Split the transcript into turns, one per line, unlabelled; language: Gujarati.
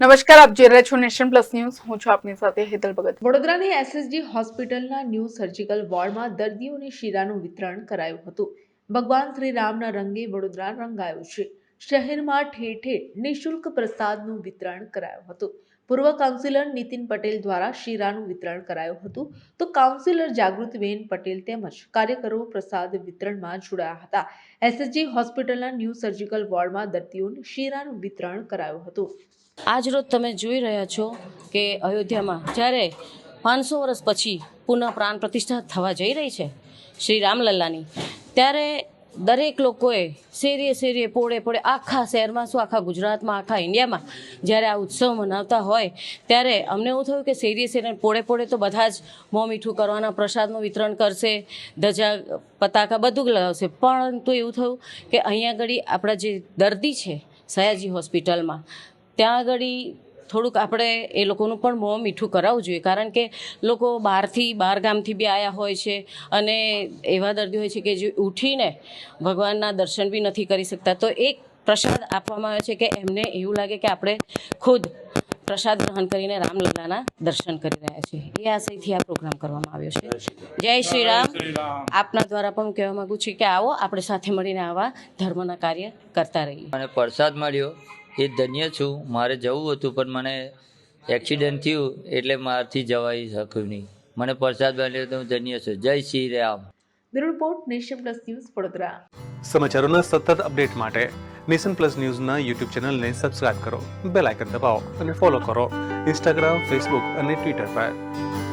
નમસ્કાર, આપ જોઈ રહ્યા છો નેશન પ્લસ ન્યૂઝ. હું છું આપની સાથે હેતલ ભગત.
વડોદરાની એસએસજી હોસ્પિટલના ન્યૂ સર્જિકલ વોર્ડમાં દર્દીઓને શીરાનું વિતરણ કરાયું હતું. ભગવાન શ્રી રામના રંગે વડોદરા રંગાયું છે. શહેરમાં ઠેર ઠેર નિઃશુલ્ક પ્રસાદનું વિતરણ કરાયું હતું. પૂર્વ કાઉન્સિલર નીતિન પટેલ દ્વારા શીરાનું વિતરણ કરાયું હતું. તો કાઉન્સિલર જાગૃતિબેન પટેલ તેમજ કાર્યકરો પ્રસાદ વિતરણમાં જોડાયા હતા. એસએસજી હોસ્પિટલના ન્યૂ સર્જિકલ વોર્ડમાં દર્દીઓને શીરાનું વિતરણ કરાયું હતું.
આજરોજ તમે જોઈ રહ્યા છો કે અયોધ્યામાં જ્યારે પાંચસો વર્ષ પછી પુનઃ પ્રાણ પ્રતિષ્ઠા થવા જઈ રહી છે શ્રી રામલલ્લાની, ત્યારે દરેક લોકોએ શેરીએ શેરીએ પોળે પોળે આખા શહેરમાં શું આખા ગુજરાતમાં, આખા ઇન્ડિયામાં જ્યારે આ ઉત્સવ મનાવતા હોય, ત્યારે અમને એવું થયું કે શેરીએ શેરીએ પોળે પોળે તો બધા જ મોં મીઠું કરવાના, પ્રસાદનું વિતરણ કરશે, ધજા, પતાકા બધું લગાવશે. પરંતુ એવું થયું કે અહીંયા આગળ આપણા જે દર્દી છે, સયાજી હોસ્પિટલમાં ત્યાં આગળ થોડુંક આપણે એ લોકોનું પણ મોં મીઠું કરાવવું જોઈએ. કારણ કે લોકો બહારથી બહાર ગામથી બી આવ્યા હોય છે અને એવા દર્દી હોય છે કે જે ઉઠીને ભગવાનના દર્શન બી નથી કરી શકતા. તો એક પ્રસાદ આપવામાં આવે છે કે એમને એવું લાગે કે આપણે ખુદ પ્રસાદ ગ્રહણ કરીને રામલલ્લાના દર્શન કરી રહ્યા છીએ. એ આશયથી આ પ્રોગ્રામ કરવામાં આવ્યો છે. જય શ્રી રામ. આપના દ્વારા પણ હું કહેવા માગું છું કે આવો આપણે સાથે મળીને આવા ધર્મના કાર્ય કરતા રહીએ.
મને પ્રસાદ મળ્યો. એ ધન્ય છું. મારે જવું હતું પણ મને એક્સિડન્ટ થયું એટલે મારથી જવાઈ શક્યું નહીં. મને પ્રસાદ મળ્યો તો હું ધન્ય છું. જય Shri Ram.
Bureau report nation plus news Vadodara.
સમાચારોના સતત અપડેટ માટે નેશન પ્લસ ન્યૂઝના યુટ્યુબ ચેનલને સબસ્ક્રાઇબ કરો બેલ આઇકન દબાવો અને ફોલો કરો ઇન્સ્ટાગ્રામ ફેસબુક અને ટ્વિટર પર.